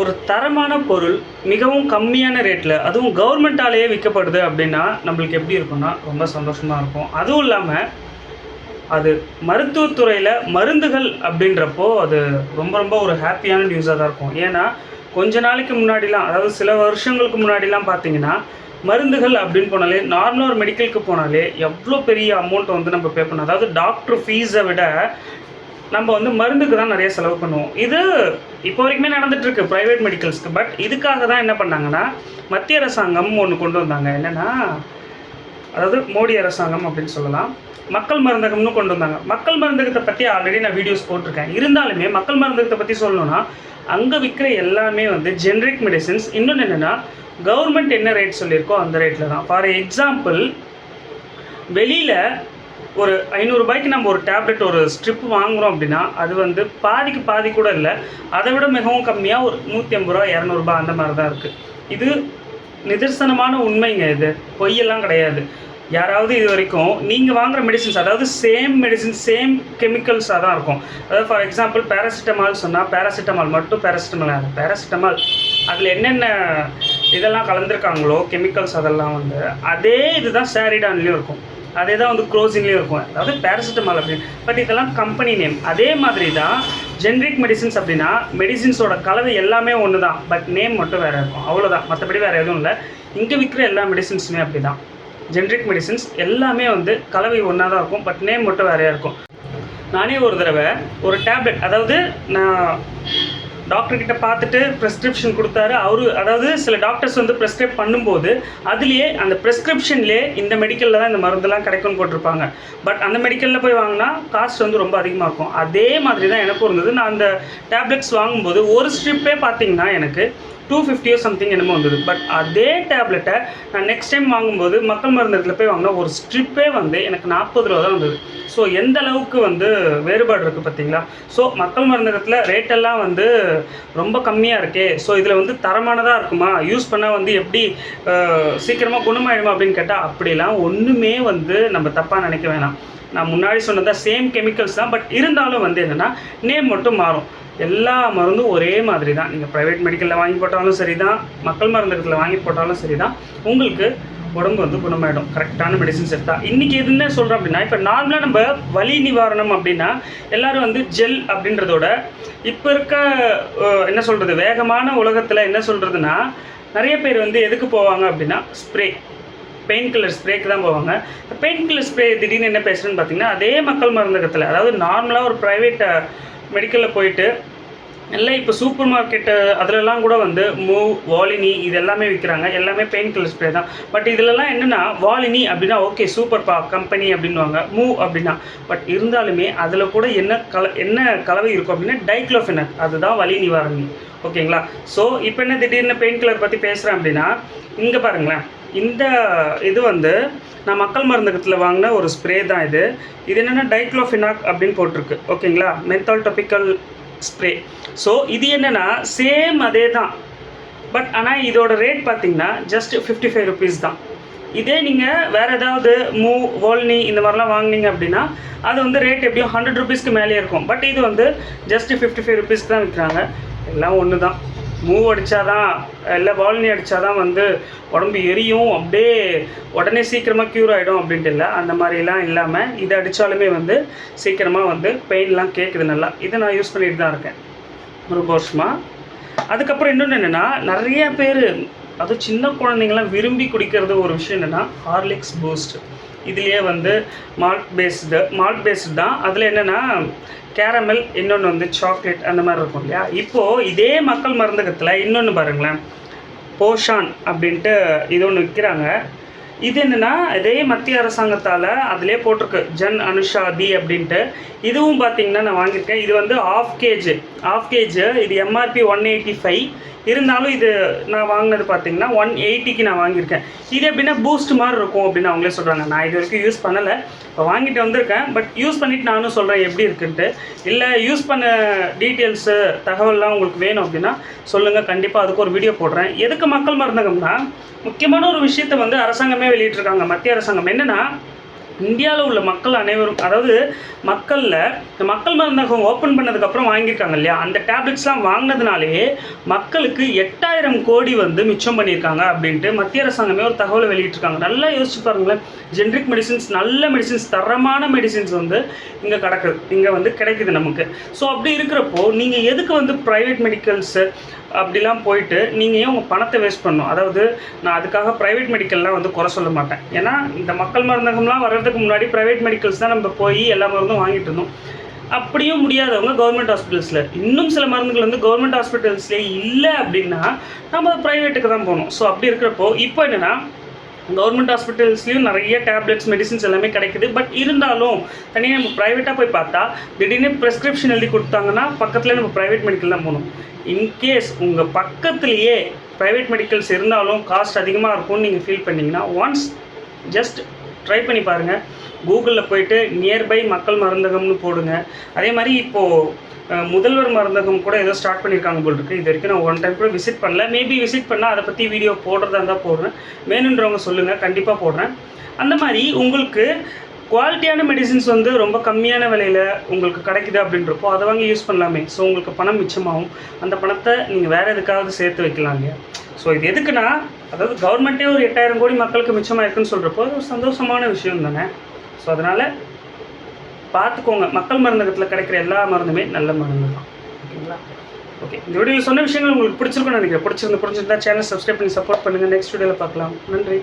ஒரு தரமான பொருள் மிகவும் கம்மியான ரேட்டில் அதுவும் கவர்மெண்ட்டாலேயே விற்கப்படுது அப்படின்னா நம்மளுக்கு எப்படி இருக்கும்னா ரொம்ப சந்தோஷமாக இருக்கும். அதுவும் இல்லாமல் அது மருத்துவத்துறையில் மருந்துகள் அப்படின்றப்போ அது ரொம்ப ரொம்ப ஒரு ஹாப்பியான நியூஸாக தான் இருக்கும். ஏன்னா கொஞ்ச நாளைக்கு முன்னாடிலாம் அதாவது சில வருஷங்களுக்கு முன்னாடிலாம் பார்த்தீங்கன்னா மருந்துகள் அப்படின்னு போனாலே நார்மலாக ஒரு மெடிக்கலுக்கு போனாலே எவ்வளோ பெரிய அமௌண்ட் வந்து நம்ம பே பண்ணோம் அதாவது டாக்டர் ஃபீஸை விட நம்ம வந்து மருந்துக்கு தான் நிறைய செலவு பண்ணுவோம். இது இப்போ வரைக்குமே நடந்துட்டுருக்கு ப்ரைவேட் மெடிக்கல்ஸ்க்கு பட் இதுக்காக தான் என்ன பண்ணாங்கன்னா மத்திய அரசாங்கம் ஒன்று கொண்டு வந்தாங்க. என்னென்னா அதாவது மோடி அரசாங்கம் அப்படின்னு சொல்லலாம். மக்கள் மருந்தகம்னு கொண்டு வந்தாங்க. மக்கள் மருந்தகத்தை பற்றி ஆல்ரெடி நான் வீடியோஸ் போட்டிருக்கேன். இருந்தாலுமே மக்கள் மருந்தகத்தை பற்றி சொல்லணும்னா அங்கே விற்கிற எல்லாமே வந்து ஜென்ரிக் மெடிசின்ஸ் இன்னொன்று என்னென்னா கவர்மெண்ட் என்ன ரேட் சொல்லியிருக்கோ அந்த ரேட்டில் தான். ஃபார் எக்ஸாம்பிள் வெளியில் ஒரு ஐநூறுரூபாய்க்கு நம்ம ஒரு டேப்லெட் ஒரு ஸ்ட்ரிப் வாங்குகிறோம் அப்படின்னா அது வந்து பாதிக்கு பாதி கூட இல்லை. அதை விட மிகவும் கம்மியாக ஒரு நூற்றி ஐம்பது ரூபா இரநூறுபா அந்த மாதிரி தான் இருக்குது இது நிதர்சனமான உண்மைங்க இது. பொய்யெல்லாம் கிடையாது. யாராவது இது வரைக்கும் நீங்கள் வாங்குற மெடிசின்ஸ் அதாவது சேம் மெடிசின் சேம் கெமிக்கல்ஸாக தான் இருக்கும். அதாவது ஃபார் எக்ஸாம்பிள் பேராசிட்டமால் சொன்னால் பேராசிட்டமால் மட்டும் பேராசிட்டமால் பேராசிட்டமால் அதில் என்னென்ன இதெல்லாம் கலந்துருக்காங்களோ கெமிக்கல்ஸ் அதெல்லாம் வந்து அதே இதுதான் சாரிடான்லேயும் இருக்கும். அதே தான் வந்து க்ளோசிங்லேயும் இருக்கும். அதாவது பேராசிட்டமால் அப்படின்னு பட் இதெல்லாம் கம்பெனி நேம் அதே மாதிரி தான் ஜென்ரிக் மெடிசின்ஸ் அப்படின்னா மெடிசின்ஸோட கலவை எல்லாமே ஒன்று தான் பட் நேம் மட்டும் வேறு இருக்கும். அவ்வளோதான் மற்றபடி வேறு எதுவும் இல்லை. இங்கே விற்கிற எல்லா மெடிசின்ஸுமே அப்படி தான் ஜென்ரிக் மெடிசின்ஸ் எல்லாமே வந்து கலவை ஒன்றா தான் இருக்கும். பட் நேம் மட்டும் வேறையாக இருக்கும். நானே ஒரு தடவை ஒரு டேப்லெட் அதாவது நான் டாக்டர் கிட்ட பார்த்துட்டு ப்ரெஸ்கிரிப்ஷன் கொடுத்தாரு. அவரு அதாவது சில டாக்டர்ஸ் வந்து ப்ரெஸ்கிரைப் பண்ணும்போது அதுலேயே அந்த ப்ரெஸ்கிரிப்ஷன்லேயே இந்த மெடிக்கலில் தான் இந்த மருந்தெல்லாம் கிடைக்கும்னு போட்டிருப்பாங்க. பட் அந்த மெடிக்கலில் போய் வாங்கினா காஸ்ட் வந்து ரொம்ப அதிகமாக இருக்கும். அதே மாதிரி தான் எனக்கும் இருந்தது. நான் அந்த டேப்லெட்ஸ் வாங்கும்போது ஒரு ஸ்ட்ரிப்பே பார்த்தீங்கன்னா எனக்கு டூ ஃபிஃப்டியோ சம்திங் என்னமோ வந்தது. பட் அதே டேப்லெட்டை நான் நெக்ஸ்ட் டைம் வாங்கும்போது மக்கள் மருந்தகத்தில் போய் வாங்கினா ஒரு ஸ்ட்ரிப்பே வந்து எனக்கு நாற்பது ரூபா தான் வந்தது. ஸோ எந்த அளவுக்கு வந்து வேறுபாடு இருக்குது பார்த்தீங்களா? ஸோ மக்கள் மருந்தகத்தில் ரேட்டெல்லாம் வந்து ரொம்ப கம்மியாக இருக்கே. ஸோ இதில் வந்து தரமானதாக இருக்குமா? யூஸ் பண்ணால் வந்து எப்படி சீக்கிரமாக குணமாயிடுமா அப்படின்னு கேட்டால் அப்படிலாம் ஒன்றுமே வந்து நம்ம தப்பாக நினைக்க வேணாம். நான் முன்னாடி சொன்னதாக சேம் கெமிக்கல்ஸ் தான் பட் இருந்தாலும் வந்து என்னென்னா நேம் மட்டும் மாறும். எல்லா மருந்தும் ஒரே மாதிரி தான் நீங்கள் ப்ரைவேட் மெடிக்கலில் வாங்கி போட்டாலும் சரி தான் மக்கள் மருந்தகத்தில் வாங்கி போட்டாலும் சரி தான் உங்களுக்கு உடம்பு வந்து குணமாயிடும். கரெக்டான மெடிசின்ஸ் எடுத்தால் இன்றைக்கி எதுன்னு சொல்கிறோம் அப்படின்னா இப்போ நார்மலாக நம்ம வலி நிவாரணம் அப்படின்னா எல்லோரும் வந்து ஜெல் அப்படின்றதோட இப்போ இருக்க என்ன சொல்கிறது வேகமான உலகத்தில் என்ன சொல்கிறதுனா நிறைய பேர் வந்து எதுக்கு போவாங்க அப்படின்னா ஸ்ப்ரே பெயின் கில்லர் ஸ்ப்ரேக்கு தான் போவாங்க. பெயின் கில்லர் ஸ்ப்ரே திடீர்னு என்ன பேசுகிறேன்னு பார்த்தீங்கன்னா அதே மக்கள் மருந்தகத்தில் அதாவது நார்மலாக ஒரு ப்ரைவேட் மெடிக்கலில் போயிட்டு இல்லை இப்போ சூப்பர் மார்க்கெட்டு அதிலலாம் கூட வந்து மூவ் வாலினி இது எல்லாமே விற்கிறாங்க எல்லாமே பெயின் கில்லர் ஸ்ப்ரே தான். பட் இதிலலாம் என்னென்னா வாலினி அப்படின்னா ஓகே சூப்பர் பா கம்பெனி அப்படின்வாங்க மூவ் அப்படின்னா. பட் இருந்தாலுமே அதில் கூட என்ன கல என்ன கலவை இருக்கும் அப்படின்னா டைக்ளோஃபெனக் அதுதான் வலி நிவாரணி. ஓகேங்களா? ஸோ இப்போ என்ன திடீர்னு பெயின் கில்லர் பற்றி பேசுகிறேன் அப்படின்னா இங்கே பாருங்களேன். இந்த இது வந்து நான் மக்கள் மருந்தகத்தில் வாங்கின ஒரு ஸ்ப்ரே தான் இது. இது என்னென்னா டைக்ளோஃபினாக் அப்படின்னு போட்டிருக்கு. ஓகேங்களா? மென்தால் டொபிக்கல் ஸ்ப்ரே ஸோ இது என்னென்னா சேம் அதே தான் பட் ஆனால் இதோட ரேட் பார்த்தீங்கன்னா ஜஸ்ட் ஃபிஃப்டி ஃபைவ் ருபீஸ் தான். இதே நீங்கள் வேறு ஏதாவது மூ வால்னி இந்த மாதிரிலாம் வாங்குனீங்க அப்படின்னா அது வந்து ரேட் எப்படியும் ஹண்ட்ரட் ருபீஸ்க்கு மேலேயே இருக்கும். பட் இது வந்து ஜஸ்ட் ஃபிஃப்டி ஃபைவ் ருபீஸ்க்கு தான் விற்கிறாங்க எல்லாம் ஒன்று தான் மூவ் அடித்தாதான் இல்லை வால்னி அடித்தாதான் வந்து உடம்பு எரியும். அப்படியே உடனே சீக்கிரமாக க்யூர் ஆகிடும் அப்படின்ட்டு இல்லை. அந்த மாதிரிலாம் இல்லாமல் இதை அடித்தாலுமே வந்து சீக்கிரமாக வந்து பெயின்லாம் கேட்குது நல்லா. இதை நான் யூஸ் பண்ணிட்டு தான் இருக்கேன். ரொம்ப வருஷமாக அதுக்கப்புறம் இன்னொன்று என்னென்னா நிறைய பேர் அதுவும் சின்ன குழந்தைங்களாம் விரும்பி குடிக்கிறது ஒரு விஷயம் என்னென்னா ஹார்லிக்ஸ் பூஸ்ட் இதுலேயே வந்து மால்ட் பேஸ்டு மால்ட் பேஸ்டு தான். அதில் என்னென்னா கேரமல் இன்னொன்று வந்து சாக்லேட் அந்த மாதிரி இருக்கும் இல்லையா? இப்போது இதே மக்கள் மருந்தகத்தில் இன்னொன்று பாருங்களேன். போஷான் அப்படின்ட்டு இது ஒன்று விற்கிறாங்க இது என்னென்னா இதே மத்திய அரசாங்கத்தால் அதிலே போட்டிருக்கு. ஜன் அனுஷாதி அப்படின்ட்டு. இதுவும் பார்த்தீங்கன்னா நான் வாங்கியிருக்கேன். இது வந்து ஆஃப் கேஜ் ஆஃப் கேஜ் இது எம்ஆர்பி ஒன் எயிட்டி ஃபைவ் இருந்தாலும் இது நான் வாங்கினது பார்த்தீங்கன்னா ஒன் எயிட்டிக்கு நான் வாங்கியிருக்கேன். இது எப்படின்னா பூஸ்ட் மாதிரி இருக்கும் அப்படின்னு அவங்களே சொல்கிறாங்க நான் இது வரைக்கும் யூஸ் பண்ணலை. இப்போ வாங்கிட்டு வந்திருக்கேன். பட் யூஸ் பண்ணிவிட்டு நானும் சொல்கிறேன் எப்படி இருக்குன்ட்டு. இல்லை யூஸ் பண்ண டீட்டெயில்ஸு தகவல்லாம் உங்களுக்கு வேணும் அப்படின்னா சொல்லுங்கள் கண்டிப்பாக அதுக்கு ஒரு வீடியோ போடுறேன். எதுக்கு மக்கள் மருந்தகம்னா முக்கியமான ஒரு விஷயத்தை வந்து அரசாங்கமே வெளியிட்டிருக்காங்க மத்திய அரசாங்கம். என்னென்னா இந்தியாவில் உள்ள மக்கள் அனைவரும் அதாவது மக்களில் இந்த மக்கள் மருந்தகம் ஓப்பன் பண்ணதுக்கப்புறம் வாங்கியிருக்காங்க இல்லையா? அந்த டேப்லெட்ஸ்லாம் வாங்கினதுனாலேயே மக்களுக்கு எட்டாயிரம் கோடி வந்து மிச்சம் பண்ணியிருக்காங்க அப்படின்ட்டு மத்திய அரசாங்கமே ஒரு தகவலை வெளியிட்டிருக்காங்க. நல்லா யோசிச்சு பாருங்களேன். ஜென்ரிக் மெடிசின்ஸ் நல்ல மெடிசின்ஸ் தரமான மெடிசின்ஸ் வந்து இங்கே கிடக்குது இங்கே வந்து கிடைக்குது நமக்கு. ஸோ அப்படி இருக்கிறப்போ நீங்கள் எதுக்கு வந்து ப்ரைவேட் மெடிக்கல்ஸு அப்படிலாம் போயிட்டு நீங்கள் ஏன் உங்கள் பணத்தை வேஸ்ட் பண்ணணும்? அதாவது நான் அதுக்காக ப்ரைவேட் மெடிக்கல்லாம் வந்து குறை சொல்ல மாட்டேன். ஏன்னா இந்த மக்கள் மருந்தகம்லாம் வர்றதுக்கு முன்னாடி ப்ரைவேட் மெடிக்கல்ஸ் தான் நம்ம போய் எல்லா மருந்தும் வாங்கிட்டு இருந்தோம். அப்படியும் முடியாதவங்க கவர்மெண்ட் ஹாஸ்பிட்டல்ஸில் இன்னும் சில மருந்துகள் வந்து கவர்மெண்ட் ஹாஸ்பிட்டல்ஸ்லேயே இல்லை அப்படின்னா நம்ம ப்ரைவேட்டுக்கு தான் போகணும். ஸோ அப்படி இருக்கிறப்போ இப்போ என்னென்னா கவர்மெண்ட் ஹாஸ்பிட்டல்ஸ்லேயும் நிறைய டேப்லெட்ஸ் மெடிசின்ஸ் எல்லாமே கிடைக்குது. பட் இருந்தாலும் தனியாக நம்ம ப்ரைவேட்டாக போய் பார்த்தா திடீர்னு ப்ரெஸ்கிரிப்ஷன் எழுதி கொடுத்தாங்கன்னா பக்கத்தில் நம்ம ப்ரைவேட் மெடிக்கல் தான் போகணும். இன்கேஸ் உங்கள் பக்கத்துலேயே ப்ரைவேட் மெடிக்கல்ஸ் இருந்தாலும் காஸ்ட் அதிகமாக இருக்கும்னு நீங்கள் ஃபீல் பண்ணீங்கன்னா ஒன்ஸ் ஜஸ்ட் ட்ரை பண்ணி பாருங்கள் கூகுளில் போயிட்டு நியர்பை மக்கள் மருந்தகம்னு போடுங்க. அதே மாதிரி இப்போது முதல்வர் மருந்தகம் கூட ஏதோ ஸ்டார்ட் பண்ணியிருக்காங்க போல் இருக்குது இது வரைக்கும் நான் ஒன் டைம் கூட விசிட் பண்ணல. மேபி விசிட் பண்ணால் அதை பற்றி வீடியோ போடுறதா இருந்தால் போடுறேன். வேணுன்றவங்க சொல்லுங்கள் கண்டிப்பாக போடுறேன். அந்த மாதிரி உங்களுக்கு குவாலிட்டியான மெடிசின்ஸ் வந்து ரொம்ப கம்மியான விலையில் உங்களுக்கு கிடைக்குது அப்படின்றப்போ அதை வாங்கி யூஸ் பண்ணலாமே. ஸோ உங்களுக்கு பணம் மிச்சமாகும். அந்த பணத்தை நீங்கள் வேறு எதுக்காவது சேர்த்து வைக்கலாம் இல்லையா ஸோ இது எதுக்குன்னா அதாவது கவர்மெண்ட்டே ஒரு எட்டாயிரம் கோடி மக்களுக்கு மிச்சமாக இருக்குன்னு சொல்கிறப்போ அது ஒரு சந்தோஷமான விஷயம் தானே. ஸோ அதனால் பார்த்துக்கோங்க. மக்கள் மருந்தகத்தில் கிடைக்கிற எல்லா மருந்துமே நல்ல மருந்து தான் ஓகேங்களா? ஓகே இந்த வீடியோவில் சொன்ன விஷயங்கள் உங்களுக்கு பிடிச்சிருக்கும்னு நினைக்கிறேன். பிடிச்சிருந்து பிடிச்சிருந்தா சேனல் சப்ஸ்கிரைப் பண்ணி சப்போர்ட் பண்ணுங்கள் நெக்ஸ்ட் வீடியோவில் பார்க்கலாம். நன்றி.